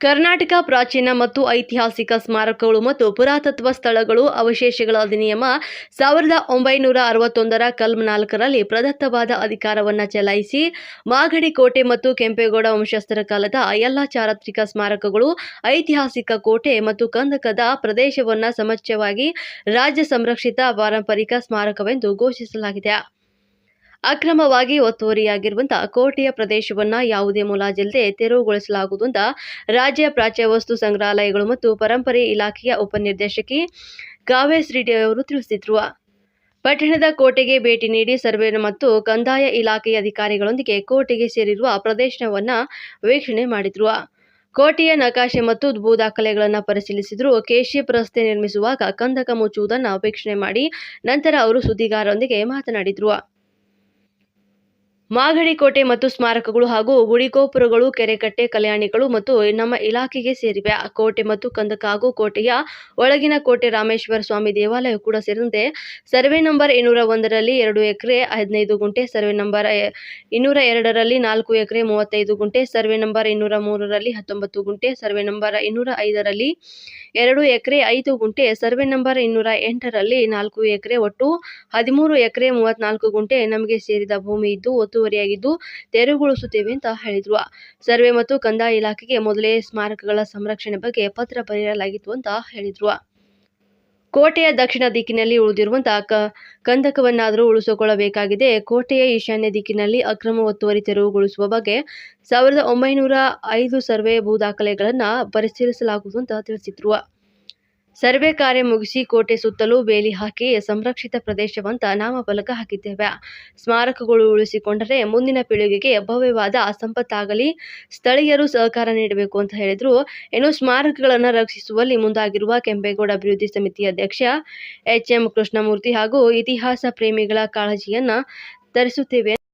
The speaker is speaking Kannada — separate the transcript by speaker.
Speaker 1: ಕರ್ನಾಟಕ ಪ್ರಾಚೀನ ಮತ್ತು ಐತಿಹಾಸಿಕ ಸ್ಮಾರಕಗಳು ಮತ್ತು ಪುರಾತತ್ವ ಸ್ಥಳಗಳು ಅವಶೇಷಗಳ ಅಧಿನಿಯಮ ಸಾವಿರದ ಒಂಬೈನೂರ ಅರವತ್ತೊಂದರ ಕಲ್ಮ್ ನಾಲ್ಕರಲ್ಲಿ ಪ್ರದತ್ತವಾದ ಅಧಿಕಾರವನ್ನು ಚಲಾಯಿಸಿ ಮಾಗಡಿ ಕೋಟೆ ಮತ್ತು ಕೆಂಪೇಗೌಡ ವಂಶಸ್ಥರ ಕಾಲದ ಎಲ್ಲ ಚಾರಿತ್ರಿಕ ಸ್ಮಾರಕಗಳು ಐತಿಹಾಸಿಕ ಕೋಟೆ ಮತ್ತು ಕಂದಕದ ಪ್ರದೇಶವನ್ನು ಸಮಚ್ಯವಾಗಿ ರಾಜ್ಯ ಸಂರಕ್ಷಿತ ಪಾರಂಪರಿಕ ಸ್ಮಾರಕವೆಂದು ಘೋಷಿಸಲಾಗಿದೆ. ಅಕ್ರಮವಾಗಿ ಒತ್ತುವರಿಯಾಗಿರುವಂತಹ ಕೋಟೆಯ ಪ್ರದೇಶವನ್ನ ಯಾವುದೇ ಮುಲಾಜಿಲ್ಲದೆ ತೆರವುಗೊಳಿಸಲಾಗುವುದು ಅಂತ ರಾಜ್ಯ ಪ್ರಾಚ್ಯ ವಸ್ತು ಸಂಗ್ರಹಾಲಯಗಳು ಮತ್ತು ಪರಂಪರೆ ಇಲಾಖೆಯ ಉಪನಿರ್ದೇಶಕಿ ಗಾವೇಶ್ ರೆಡ್ಡಿ ಅವರು ತಿಳಿಸಿದ್ರು. ಪಟ್ಟಣದ ಕೋಟೆಗೆ ಭೇಟಿ ನೀಡಿ ಸರ್ವೆ ಮತ್ತು ಕಂದಾಯ ಇಲಾಖೆಯ ಅಧಿಕಾರಿಗಳೊಂದಿಗೆ ಕೋಟೆಗೆ ಸೇರಿರುವ ಪ್ರದೇಶವನ್ನ ವೀಕ್ಷಣೆ ಮಾಡಿದ್ರು. ಕೋಟೆಯ ನಕಾಶೆ ಮತ್ತು ಭೂ ದಾಖಲೆಗಳನ್ನು ಪರಿಶೀಲಿಸಿದ್ರು. ಕೆಶಿಪ್ ರಸ್ತೆ ನಿರ್ಮಿಸುವಾಗ ಕಂದಕ ಮುಚ್ಚುವುದನ್ನು ವೀಕ್ಷಣೆ ಮಾಡಿ ನಂತರ ಅವರು ಸುದ್ದಿಗಾರರೊಂದಿಗೆ ಮಾತನಾಡಿದ್ರು. ಮಾಗಡಿ ಕೋಟೆ ಮತ್ತು ಸ್ಮಾರಕಗಳು ಹಾಗೂ ಗುಡಿಗೋಪುರಗಳು ಕೆರೆಕಟ್ಟೆ, ಕಲ್ಯಾಣಿಗಳು ಮತ್ತು ನಮ್ಮ ಇಲಾಖೆಗೆ ಸೇರಿವೆ. ಕೋಟೆ ಮತ್ತು ಕಂದಕ ಹಾಗೂ ಕೋಟೆಯ ಒಳಗಿನ ಕೋಟೆ ರಾಮೇಶ್ವರ ಸ್ವಾಮಿ ದೇವಾಲಯ ಕೂಡ ಸೇರಿದಂತೆ ಸರ್ವೆ ನಂಬರ್ ಇನ್ನೂರ ಒಂದರಲ್ಲಿ ಎರಡು ಎಕರೆ ಹದಿನೈದು ಗುಂಟೆ, ಸರ್ವೆ ನಂಬರ್ ಇನ್ನೂರ ಎರಡರಲ್ಲಿ ನಾಲ್ಕು ಎಕರೆ ಮೂವತ್ತೈದು ಗುಂಟೆ, ಸರ್ವೆ ನಂಬರ್ ಇನ್ನೂರ ಮೂರರಲ್ಲಿ ಹತ್ತೊಂಬತ್ತು ಗುಂಟೆ, ಸರ್ವೆ ನಂಬರ್ ಇನ್ನೂರ ಐದರಲ್ಲಿ ಎರಡು ಎಕರೆ ಐದು ಗುಂಟೆ, ಸರ್ವೆ ನಂಬರ್ ಇನ್ನೂರ ಎಂಟರಲ್ಲಿ ನಾಲ್ಕು ಎಕರೆ ಒಟ್ಟು ಹದಿಮೂರು ಎಕರೆ ಮೂವತ್ನಾಲ್ಕು ಗುಂಟೆ ನಮಗೆ ಸೇರಿದ ಭೂಮಿ ಇದ್ದು ಒತ್ತುವರಿಯಾಗಿದ್ದು ತೆರವುಗೊಳಿಸುತ್ತೇವೆ ಅಂತ ಹೇಳಿದ್ರು. ಸರ್ವೆ ಮತ್ತು ಕಂದಾಯ ಇಲಾಖೆಗೆ ಮೊದಲೇ ಸ್ಮಾರಕಗಳ ಸಂರಕ್ಷಣೆ ಬಗ್ಗೆ ಪತ್ರ ಬರೆಯಲಾಗಿತ್ತು ಅಂತ ಹೇಳಿದ್ರು. ಕೋಟೆಯ ದಕ್ಷಿಣ ದಿಕ್ಕಿನಲ್ಲಿ ಉಳಿದಿರುವಂತಹ ಕ, ಕಂದಕವನ್ನಾದರೂ ಉಳಿಸಿಕೊಳ್ಳಬೇಕಾಗಿದೆ. ಕೋಟೆಯ ಈಶಾನ್ಯ ದಿಕ್ಕಿನಲ್ಲಿ ಅಕ್ರಮ ಒತ್ತುವರಿ ತೆರವುಗೊಳಿಸುವ ಬಗ್ಗೆ ಸಾವಿರದ ಒಂಬೈನೂರ ಐದು ಸರ್ವೆ ಭೂ ದಾಖಲೆಗಳನ್ನು ಪರಿಶೀಲಿಸಲಾಗುವುದು ಅಂತ ತಿಳಿಸಿದ್ರು. ಸರ್ವೆ ಕಾರ್ಯ ಮುಗಿಸಿ ಕೋಟೆ ಸುತ್ತಲೂ ಬೇಲಿ ಹಾಕಿ ಸಂರಕ್ಷಿತ ಪ್ರದೇಶವಂತ ನಾಮಫಲಕ ಹಾಕಿದ್ದೇವೆ. ಸ್ಮಾರಕಗಳು ಉಳಿಸಿಕೊಂಡರೆ ಮುಂದಿನ ಪೀಳಿಗೆಗೆ ಭವ್ಯವಾದ ಸಂಪತ್ತಾಗಲಿ, ಸ್ಥಳೀಯರು ಸಹಕಾರ ನೀಡಬೇಕು ಅಂತ ಹೇಳಿದ್ರು. ಇನ್ನು ಸ್ಮಾರಕಗಳನ್ನು ರಕ್ಷಿಸುವಲ್ಲಿ ಮುಂದಾಗಿರುವ ಕೆಂಪೇಗೌಡ ಅಭಿವೃದ್ಧಿ ಸಮಿತಿ ಅಧ್ಯಕ್ಷ ಎಚ್ ಎಂ ಕೃಷ್ಣಮೂರ್ತಿ ಹಾಗೂ ಇತಿಹಾಸ ಪ್ರೇಮಿಗಳ ಕಾಳಜಿಯನ್ನ ತರಿಸುತ್ತೇವೆ.